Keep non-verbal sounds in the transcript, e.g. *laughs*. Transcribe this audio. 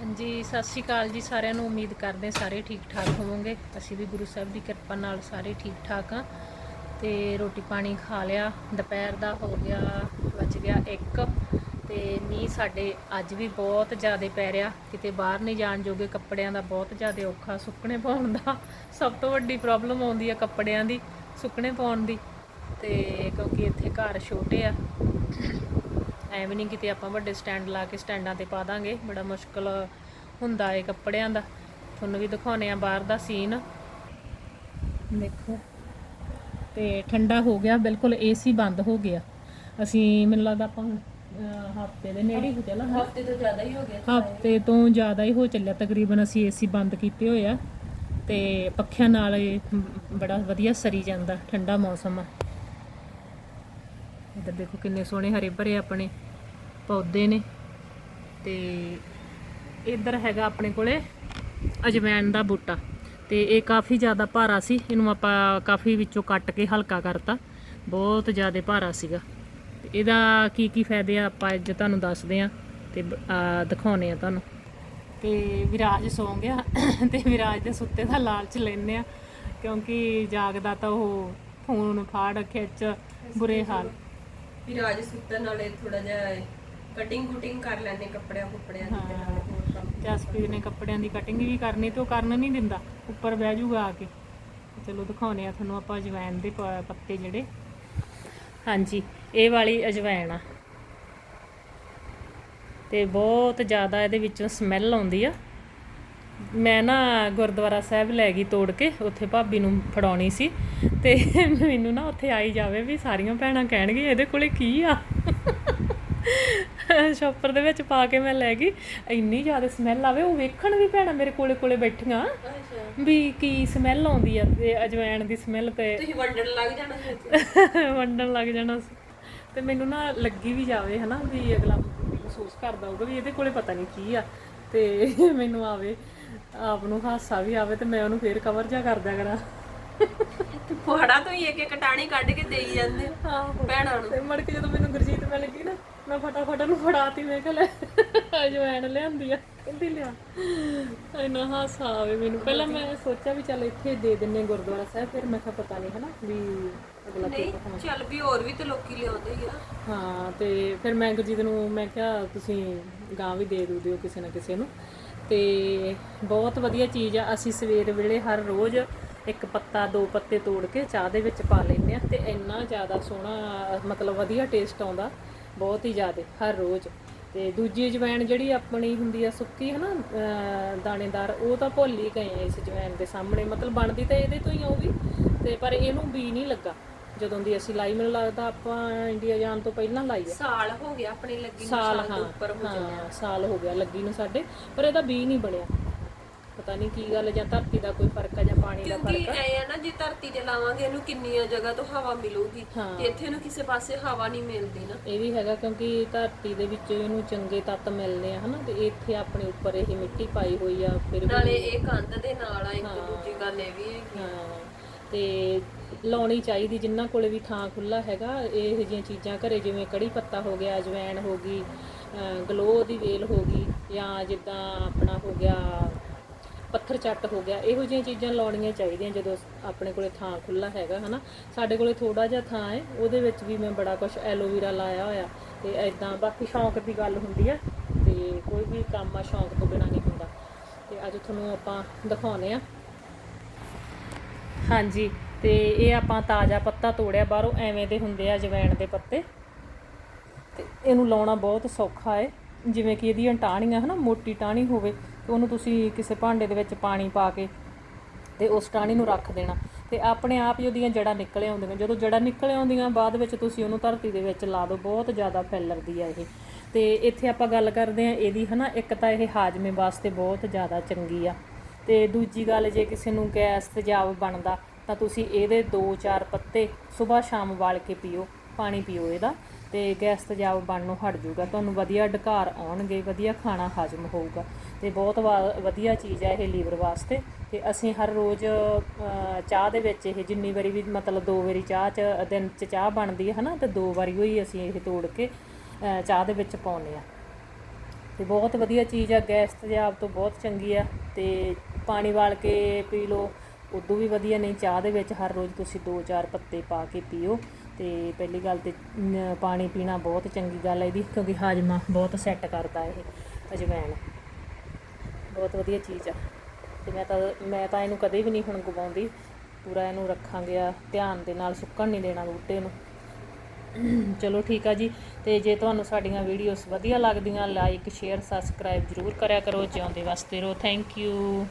ਹਾਂਜੀ, ਸਤਿ ਸ਼੍ਰੀ ਅਕਾਲ ਜੀ ਸਾਰਿਆਂ ਨੂੰ। ਉਮੀਦ ਕਰਦੇ ਸਾਰੇ ਠੀਕ ਠਾਕ ਹੋਵੋਗੇ। ਅਸੀਂ ਵੀ ਗੁਰੂ ਸਾਹਿਬ ਦੀ ਕਿਰਪਾ ਨਾਲ ਸਾਰੇ ਠੀਕ ਠਾਕ ਆ ਤੇ ਰੋਟੀ ਪਾਣੀ ਖਾ ਲਿਆ। ਦੁਪਹਿਰ ਦਾ ਹੋ ਗਿਆ, ਵੱਜ ਗਿਆ 1 ਤੇ ਮੀਂਹ ਸਾਡੇ ਅੱਜ ਵੀ ਬਹੁਤ ਜ਼ਿਆਦਾ ਪੈ ਰਿਹਾ। ਕਿਤੇ ਬਾਹਰ ਨਹੀਂ ਜਾਣ ਜੋਗੇ ਕੱਪੜਿਆਂ ਦਾ ਬਹੁਤ ਜ਼ਿਆਦਾ ਔਖਾ, ਸੁੱਕਣੇ ਪਾਉਣ ਦਾ। ਸਭ ਤੋਂ ਵੱਡੀ ਪ੍ਰੋਬਲਮ ਆਉਂਦੀ ਆ ਕੱਪੜਿਆਂ ਦੀ, ਸੁੱਕਣੇ ਪਾਉਣ ਦੀ। ਤੇ ਕਿਉਂਕਿ ਇੱਥੇ ਘਰ ਛੋਟੇ ਆ। ਐਵੇਂ ਨਹੀਂ ਕਿਤੇ ਆਪਾਂ ਵੱਡੇ ਸਟੈਂਡ ਲਾ ਕੇ ਸਟੈਂਡਾਂ ਤੇ ਪਾ ਦਾਂਗੇ ਬੜਾ ਮੁਸ਼ਕਲ ਹੁੰਦਾ ਏ ਕੱਪੜਿਆਂ ਦਾ। ਤੁਹਾਨੂੰ ਵੀ ਦਿਖਾਉਨੇ ਆ ਬਾਹਰ ਦਾ ਸੀਨ ਦੇਖੋ ਤੇ ਠੰਡਾ ਹੋ ਗਿਆ ਬਿਲਕੁਲ ਏਸੀ ਬੰਦ ਹੋ ਗਿਆ। ਅਸੀਂ ਮੈਨੂੰ ਲੱਗਦਾ ਆਪਾਂ ਹਫ਼ਤੇ ਦੇ ਨੇੜੇ ਹੋ ਚੱਲਾ ਹਫ਼ਤੇ ਤੋਂ ਜ਼ਿਆਦਾ ਹੀ ਹੋ ਗਿਆ ਹਫ਼ਤੇ ਤੋਂ ਜ਼ਿਆਦਾ ਹੀ ਹੋ ਚੱਲਿਆ ਤਕਰੀਬਨ ਅਸੀਂ ਏਸੀ ਬੰਦ ਕੀਤੇ ਹੋਏ ਆ। ਤੇ ਪੱਖਿਆਂ ਨਾਲ ਇਹ ਬੜਾ ਵਧੀਆ ਸਰੀ ਜਾਂਦਾ ਠੰਡਾ ਮੌਸਮ ਆ। ਇੱਧਰ ਦੇਖੋ ਕਿੰਨੇ ਸੋਹਣੇ ਹਰੇ ਭਰੇ ਆਪਣੇ ਪੌਦੇ ਨੇ ਤੇ ਇੱਧਰ ਹੈਗਾ ਆਪਣੇ ਕੋਲੇ ਅਜਵੈਨ ਦਾ ਬੂਟਾ ਤੇ ਇਹ ਕਾਫੀ ਜ਼ਿਆਦਾ ਭਾਰਾ ਸੀ ਇਹਨੂੰ ਆਪਾਂ ਕਾਫੀ ਵਿੱਚੋਂ ਕੱਟ ਕੇ ਹਲਕਾ ਕਰਤਾ ਬਹੁਤ ਜ਼ਿਆਦਾ ਭਾਰਾ ਸੀਗਾ। ਇਹਦਾ ਕੀ ਕੀ ਫਾਇਦੇ ਆ ਆਪਾਂ ਅੱਜ ਤੁਹਾਨੂੰ ਦੱਸਦੇ ਆ ਤੇ ਬ- ਆ, ਦਿਖਾਉਂਦੇ ਆ ਤੁਹਾਨੂੰ। ਤੇ ਵਿਰਾਜ ਸੌਂ ਗਿਆ ਤੇ ਵਿਰਾਜ ਦੇ ਸੁੱਤੇ ਦਾ ਲਾਲਚ ਲੈਨੇ ਆ ਕਿਉਂਕਿ ਜਾਗਦਾ ਤਾਂ ਉਹ ਫੋਨ ਫਾੜ ਖਿੱਚ ਬੁਰੇ ਹਾਲ। ਵਿਰਾਜ ਸੁੱਤਣ ਨਾਲੇ ਥੋੜਾ ਜਿਹਾ ਕਟਿੰਗ ਕੁਟਿੰਗ ਕਰ ਲੈਣੇ ਕੱਪੜਿਆਂ ਕੁੱਪੜਿਆਂ ਦੀ ਤੇ ਨਾਲੇ ਹੋਰ ਕੰਮ ਜਸਪ੍ਰੀਤ ਨੇ ਕੱਪੜਿਆਂ ਦੀ ਕਟਿੰਗ ਵੀ ਕਰਨੀ ਤੇ ਉਹ ਕਰਨ ਨਹੀਂ ਦਿੰਦਾ ਉੱਪਰ ਬਹਿ ਜਾਊਗਾ ਆ ਕੇ। ਚਲੋ ਦਿਖਾਉਨੇ ਆ ਤੁਹਾਨੂੰ ਆਪਾਂ ਅਜਵਾਇਣ ਦੇ ਪ- ਪੱਤੇ ਜਿਹੜੇ। ਹਾਂਜੀ ਇਹ ਵਾਲੀ ਅਜਵਾਇਣ ਆ। ਤੇ ਬਹੁਤ ਜ਼ਿਆਦਾ ਇਹਦੇ ਵਿੱਚੋਂ ਸਮੈਲ ਆਉਂਦੀ ਆ। ਮੈਂ ਨਾ ਗੁਰਦੁਆਰਾ ਸਾਹਿਬ ਲੈ ਗਈ ਤੋੜ ਕੇ ਉੱਥੇ ਭਾਬੀ ਨੂੰ ਫੜਾਉਣੀ ਸੀ। ਤੇ *laughs* ਮੈਨੂੰ ਨਾ ਉੱਥੇ ਆਈ ਜਾਵੇ ਵੀ ਸਾਰੀਆਂ ਭੈਣਾਂ ਕਹਿਣਗੀਆਂ ਇਹਦੇ ਕੋਲੇ ਕੀ ਆ? *laughs* ਸ਼ੋਪਰ ਦੇ ਵਿੱਚ ਪਾ ਕੇ ਮੈਂ ਲੈ ਗਈ। ਇੰਨੀ ਜ਼ਿਆਦਾ ਸਮੈਲ ਆਵੇ ਉਹ ਵੇਖਣ ਵੀ ਭੈਣਾਂ ਮੇਰੇ ਕੋਲੇ ਕੋਲੇ ਬੈਠੀਆਂ। ਅੱਛਾ। ਵੀ ਕੀ ਸਮੈਲ ਆਉਂਦੀ ਆ ਤੇ ਅਜਵਾਇਣ ਦੀ ਸਮੈਲ ਤੇ। ਤੁਸੀਂ ਵੰਡਣ ਲੱਗ ਜਾਣਾ *laughs* ਵੰਡਣ ਲੱਗ ਜਾਣਾ ਤੇ ਮੈਨੂੰ ਨਾ ਲੱਗੀ ਵੀ ਜਾਵੇ ਹਨਾ ਵੀ ਅਗਲਾ ਮਹਿਸੂਸ ਕਰਦਾ ਹੋਊਗਾ ਵੀ ਇਹਦੇ ਕੋਲੇ ਪਤਾ ਨਹੀਂ ਕੀ ਆ। ਤੇ ਮੈਨੂੰ ਆਵੇ ਆਪ ਨੂੰ ਹਾਸਾ ਵੀ ਆਵੇ ਤੇ ਮੈਂ ਉਹਨੂੰ ਫੇਰ ਕਵਰ ਜਾ ਕਰ ਦਿਆ ਕਰਾਂ। ਤੇ ਪਹਾੜਾ ਤੋਂ ਹੀ ਇੱਕ ਇੱਕ ਟਾਣੀ ਕੱਢ ਕੇ ਦੇਈ ਜਾਂਦੇ ਆ ਆਹੋ। ਭੈਣਾਂ ਨੂੰ। ਤੇ ਮੜ ਕੇ ਜਦੋਂ ਮੈਨੂੰ ਗੁਰਜੀਤ ਮਿਲ ਗਈ ਨਾ ਮੈਂ ਫਟਾਫਟ ਉਹਨੂੰ ਫੜਾਤੀ ਮੈਂ ਕਿਹਾ ਲੈ ਅਜਵਾਇਣ ਲਿਆਂਦੀ ਆ। ਕਹਿੰਦੀ ਲਿਆ। ਇੰਨਾ ਹਾਸਾ ਆਵੇ ਮੈਨੂੰ। ਪਹਿਲਾਂ ਮੈਂ ਸੋਚਿਆ ਵੀ ਚੱਲ ਇੱਥੇ ਦੇ ਦਿੰਨੇ ਗੁਰਦੁਆਰਾ ਸਾਹਿਬ ਫਿਰ ਮੈਂ ਕਿਹਾ ਪਤਾ ਨਹੀਂ ਹਨਾ ਵੀ ਅਗਲਾ ਕੀ ਨਹੀਂ ਚੱਲ ਵੀ ਹੋਰ ਵੀ ਤੇ ਲੋਕੀ ਲਿਆਉਂਦੇ ਹੀ ਆ। ਹਾਂ ਤੇ ਫਿਰ ਮੈਂ ਗੁਰਜੀਤ ਨੂੰ ਮੈਂ ਕਿਹਾ ਤੁਸੀਂ ਗਾਂ ਵੀ ਦੇ ਦੂ ਦਿਓ ਕਿਸੇ ਨਾ ਕਿਸੇ ਨੂੰ। ਤੇ ਬਹੁਤ ਵਧੀਆ ਚੀਜ਼ ਆ ਅਸੀਂ ਸਵੇਰ ਵੇਲੇ ਹਰ ਰੋਜ਼ ਇੱਕ ਪੱਤਾ ਦੋ ਪੱਤੇ ਤੋੜ ਕੇ ਚਾਹ ਦੇ ਵਿੱਚ ਪਾ ਲੈਂਦੇ ਆ ਤੇ ਇੰਨਾ ਜ਼ਿਆਦਾ ਸੋਹਣਾ ਮਤਲਬ ਵਧੀਆ ਟੇਸਟ ਆਉਂਦਾ ਬਹੁਤ ਹੀ ਜ਼ਿਆਦਾ ਹਰ ਰੋਜ਼। ਤੇ ਦੂਜੀ ਅਜਵਾਇਣ ਜਿਹੜੀ ਆਪਣੀ ਹੁੰਦੀ ਆ ਸੁੱਕੀ ਹਨਾ ਦਾਣੇਦਾਰ ਉਹ ਤਾਂ ਭੁੱਲ ਹੀ ਗਏ ਆ ਇਸ ਅਜਵਾਇਣ ਦੇ ਸਾਹਮਣੇ। ਮਤਲਬ ਬਣਦੀ ਤਾਂ ਇਹਦੇ ਤੋਂ ਹੀ ਆ ਉਹ ਵੀ ਤੇ ਪਰ ਇਹਨੂੰ ਬੀ ਨਹੀਂ ਲੱਗਾ। ਜਦੋਂ ਦੀ ਅਸੀਂ ਲਾਈ ਮੈਨੂੰ ਲੱਗਦਾ ਆਪਾਂ ਇੰਡੀਆ ਜਾਣ ਤੋਂ ਪਹਿਲਾਂ ਲਾਈ ਆ। ਸਾਲ ਹੋ ਗਿਆ ਆਪਣੀ ਲੱਗੀ ਨੂੰ ਸਾਲ ਤੋਂ ਉੱਪਰ ਹੋ ਹਾਂ ਸਾਲ ਹੋ ਗਿਆ ਲੱਗੀ ਨੂੰ ਸਾਡੇ ਪਰ ਇਹਦਾ ਬੀ ਨਹੀਂ ਬਣਿਆ। ਪਤਾ ਨਹੀਂ ਕੀ ਗੱਲ ਜਾਂ ਧਰਤੀ ਦਾ ਕੋਈ ਫ਼ਰਕ ਆ ਜਾਂ ਪਾਣੀ ਦਾ ਕਿਉਂਕਿ ਫ਼ਰਕ ਆ। ਐ ਆ ਨਾ ਜੇ ਧਰਤੀ ਤੇ ਲਾਵਾਂਗੇ ਇਹਨੂੰ ਕਿੰਨੀਆਂ ਜਗ੍ਹਾ ਤੋਂ ਹਵਾ ਮਿਲੂਗੀ। ਹਾਂ। ਤੇ ਇੱਥੇ ਨੂੰ ਕਿਸੇ ਪਾਸੇ ਹਵਾ ਨਹੀਂ ਮਿਲਦੀ ਨਾ। ਇਹ ਵੀ ਹੈਗਾ ਕਿਉਂਕਿ ਧਰਤੀ ਦੇ ਵਿੱਚ ਇਹਨੂੰ ਚੰਗੇ ਤੱਤ ਮਿਲਦੇ ਆ ਹਨਾ? ਤੇ ਇੱਥੇ ਆਪਣੇ ਉੱਪਰ ਇਹ ਮਿੱਟੀ ਪਾਈ ਹੋਈ ਆ ਫਿਰ ਵੀ ਨਾਲੇ ਇਹ ਕੰਧ ਦੇ ਨਾਲ ਆ ਇੱਕ ਦੂਜੀ ਗੱਲ ਇਹ ਵੀ ਹੈਗੀ। ਹਾਂ। ਤੇ ਲਾਉਣੀ ਚਾਹੀਦੀ ਜਿਨ੍ਹਾਂ ਕੋਲੇ ਵੀ ਥਾਂ ਖੁੱਲਾ ਹੈਗਾ ਇਹ ਜਿਹੀਆਂ ਚੀਜ਼ਾਂ ਘਰੇ ਜਿਵੇਂ ਕੜੀ ਪੱਤਾ ਹੋ ਗਿਆ ਅਜਵਾਇਣ ਹੋ ਗਈ ਗਲੋ ਦੀ ਵੇਲ ਹੋ ਗਈ ਜਾਂ ਜਿੱਦਾਂ ਆਪਣਾ ਹੋ ਗਿਆ ਪੱਥਰ ਚੱਟ ਹੋ ਗਿਆ। ਇਹੋ ਜਿਹੀਆਂ ਚੀਜ਼ਾਂ ਲਾਉਣੀਆਂ ਚਾਹੀਦੀਆਂ ਜਦੋਂ ਆਪਣੇ ਕੋਲੇ ਥਾਂ ਖੁੱਲਾ ਹੈਗਾ, ਹਨਾ। ਸਾਡੇ ਕੋਲੇ ਥੋੜਾ ਜਿਹਾ ਥਾਂ ਹੈ, ਉਹਦੇ ਵਿੱਚ ਵੀ ਮੈਂ ਬੜਾ ਕੁਝ ਐਲੋਵੀਰਾ ਲਾਇਆ ਹੋਇਆ। ਤੇ ਐਦਾਂ ਬਾਕੀ ਸ਼ੌਂਕ ਦੀ ਗੱਲ ਹੁੰਦੀ ਆ, ਤੇ ਕੋਈ ਵੀ ਕੰਮ ਆ ਸ਼ੌਂਕ ਤੋਂ ਬਿਨਾ ਨਹੀਂ ਹੁੰਦਾ। ਤੇ ਅੱਜ ਤੁਹਾਨੂੰ ਆਪਾਂ ਦਿਖਾਉਨੇ ਆ। ਹਾਂਜੀ, ਤੇ ਇਹ ਆਪਾਂ ਤਾਜ਼ਾ ਪੱਤਾ ਤੋੜਿਆ, ਬਾਹਰੋਂ ਐਵੇਂ ਦੇ ਹੁੰਦੇ ਆ ਜਵੈਣ ਦੇ ਪੱਤੇ। ਤੇ ਇਹਨੂੰ ਲਾਉਣਾ ਬਹੁਤ ਸੌਖਾ ਹੈ। ਜਿਵੇਂ ਕਿ ਇਹਦੀਆਂ ਟਾਹਣੀਆਂ, ਹਨਾ, ਮੋਟੀ ਟਾਹਣੀ ਹੋਵੇ ਤੇ ਉਹਨੂੰ ਤੁਸੀਂ ਕਿਸੇ ਭਾਂਡੇ ਦੇ ਵਿੱਚ ਪਾਣੀ ਪਾ ਕੇ ਤੇ ਉਸ ਟਾਹਣੀ ਨੂੰ ਰੱਖ ਦੇਣਾ। ਤੇ ਆਪਣੇ ਆਪ ਹੀ ਉਹਦੀਆਂ ਜੜਾਂ ਨਿਕਲ ਆਉਂਦੀਆਂ ਜਦੋਂ ਜੜਾਂ ਨਿਕਲ ਆਉਂਦੀਆਂ ਬਾਅਦ ਵਿੱਚ ਤੁਸੀਂ ਉਹਨੂੰ ਧਰਤੀ ਦੇ ਵਿੱਚ ਲਾ ਦਿਓ। ਬਹੁਤ ਜ਼ਿਆਦਾ ਫੈਲਰਦੀ ਆ ਇਹ। ਤੇ ਇੱਥੇ ਆਪਾਂ ਗੱਲ ਕਰਦੇ ਆ ਇਹਦੀ, ਹਨਾ? ਇੱਕ ਤਾਂ ਇਹ ਹਾਜ਼ਮੇ ਵਾਸਤੇ ਬਹੁਤ ਜ਼ਿਆਦਾ ਚੰਗੀ ਆ। ਤੇ ਦੂਜੀ ਗੱਲ, ਜੇ ਕਿਸੇ ਨੂੰ ਗੈਸ ਤੇਜ਼ਾਬ ਬਣਦਾ, ਤਾਂ ਤੁਸੀਂ ਇਹਦੇ 2-4 ਪੱਤੇ ਸਵੇਰ ਸ਼ਾਮ ਵਾਲ ਕੇ ਪੀਓ, ਪਾਣੀ ਪੀਓ ਇਹਦਾ। ਤੇ ਗੈਸ ਤੇਜ਼ਾਬ ਬਣਨ ਨੂੰ ਹਟ ਜਾਊਗਾ ਤੁਹਾਨੂੰ ਵਧੀਆ ਢਕਾਰ ਆਉਣਗੇ, ਵਧੀਆ ਖਾਣਾ ਹਜਮ ਹੋਊਗਾ। ਤੇ ਬਹੁਤ ਵਾ- ਵਧੀਆ ਚੀਜ਼ ਹੈ ਇਹ ਲੀਵਰ ਵਾਸਤੇ। ਤੇ ਅਸੀਂ ਹਰ ਰੋਜ਼ ਚਾਹ ਦੇ ਵਿੱਚ ਇਹ ਜਿੰਨੀ ਵਾਰੀ ਵੀ ਮਤਲਬ ਦੋ ਵਾਰੀ ਚਾਹ ਚ, ਦਿਨ ਚ ਚਾਹ ਬਣਦੀ ਹੈ ਹਨਾ, ਤੇ ਦੋ ਵਾਰੀ ਹੋਈ ਅਸੀਂ ਇਹ ਤੋੜ ਕੇ ਚਾਹ ਦੇ ਵਿੱਚ ਪਾਉਂਦੇ ਆ। ਤੇ ਬਹੁਤ ਵਧੀਆ ਚੀਜ਼ ਆ, ਗੈਸ ਤੇਜ਼ਾਬ ਤੋਂ ਬਹੁਤ ਚੰਗੀ ਆ, ਤੇ ਪਾਣੀ ਵਾਲ ਕੇ ਪੀ ਲਓ, ਉਦੋਂ ਵੀ ਵਧੀਆ, ਨਹੀਂ ਚਾਹ ਦੇ ਵਿੱਚ ਹਰ ਰੋਜ਼ ਤੁਸੀਂ 2-4 ਪੱਤੇ ਪਾ ਕੇ ਪੀਓ। ਤੇ ਪਹਿਲੀ ਗੱਲ ਤੇ ਪਾਣੀ ਪੀਣਾ ਬਹੁਤ ਚੰਗੀ ਗੱਲ ਹੈ ਇਹਦੀ, ਕਿਉਂਕਿ ਹਾਜਮਾ ਬਹੁਤ ਸੈੱਟ ਕਰਦਾ ਇਹ ਅਜਵਾਇਣ ਬਹੁਤ ਵਧੀਆ ਚੀਜ਼ ਆ। ਤੇ ਮੈਂ ਤਾਂ ਮੈਂ ਤਾਂ ਇਹਨੂੰ ਕਦੇ ਵੀ ਨਹੀਂ ਹੁਣ ਗਵਾਉਂਦੀ। ਪੂਰਾ ਇਹਨੂੰ ਰੱਖਾਂਗੇ ਆ, ਧਿਆਨ ਦੇ ਨਾਲ ਸੁੱਕਣ ਨਹੀਂ ਦੇਣਾ ਬੂਟੇ ਨੂੰ। ਚਲੋ ਠੀਕ ਆ ਜੀ। ਤੇ ਜੇ ਤੁਹਾਨੂੰ ਸਾਡੀਆਂ ਵੀਡੀਓਜ਼ ਵਧੀਆ ਲੱਗਦੀਆਂ ਲਾਈਕ ਸ਼ੇਅਰ ਸਬਸਕ੍ਰਾਈਬ ਜ਼ਰੂਰ ਕਰਿਆ ਕਰੋ। ਜਿਉਂਦੇ ਵਾਸਤੇ ਰਹੋ। Thank you